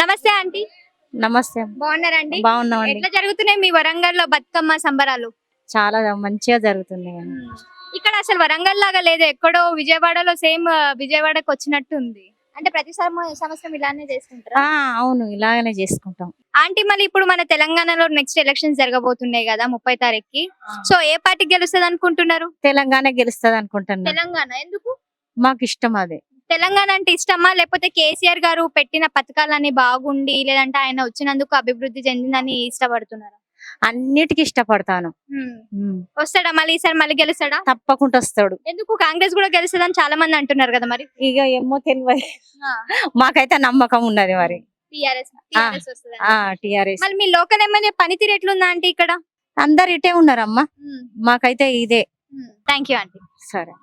Aunty. నమస్తే. బాగున్నారండి బాగున్నామండి. ఎట్లా జరుగుతున్నాయి మీ వరంగల్లో బతుకమ్మ సంబరాలు? చాలా మంచిగా జరుగుతుంది ఇక్కడ అసలు వరంగల్ లాగా లేదు ఎక్కడో విజయవాడలో సేమ్ విజయవాడకి వచ్చినట్టు ఉంది అంటే ప్రతి సంవత్సరం ఇలానే చేసుకుంటారా? ఆ అవును ఇలాగనే చేసుకుంటాం. ఆంటీ మళ్ళీ ఇప్పుడు మన తెలంగాణలో నెక్స్ట్ ఎలక్షన్స్ జరగబోతున్నాయి కదా ముప్పై తారీఖుకి. సో ఏ పార్టీ గెలుస్తుంది అనుకుంటున్నారు తెలంగాణ గెలుస్తుంది అనుకుంటున్నా తెలంగాణ. ఎందుకు? మాకు ఇష్టం అదే. తెలంగాణ అంటే ఇష్టమా? లేకపోతే కేసీఆర్ గారు పెట్టిన పథకాలన్నీ బాగుండి లేదంటే ఆయన వచ్చినందుకు అభివృద్ధి చెందిందని ఇష్టపడుతున్నారా? అన్నిటికీ ఇష్టపడతాను. వస్తాడా మళ్ళీ ఈసారి మళ్ళీ గెలుస్తాడా? తప్పకుండా వస్తాడు. ఎందుకు? కాంగ్రెస్ కూడా గెలుస్తుందని చాలా మంది అంటున్నారు కదా మరి. ఇక ఏమో తెలియదు మాకైతే నమ్మకం ఉన్నది మరి. టిఆర్ఎస్ మళ్ళీ మీ లోకల్ ఎమ్మెల్యే పనితీరు ఎట్లుందా అంటే ఇక్కడ? అందరు ఇటే ఉన్నారమ్మా. మాకైతే ఇదే. థ్యాంక్ యూ ఆంటీ సరే.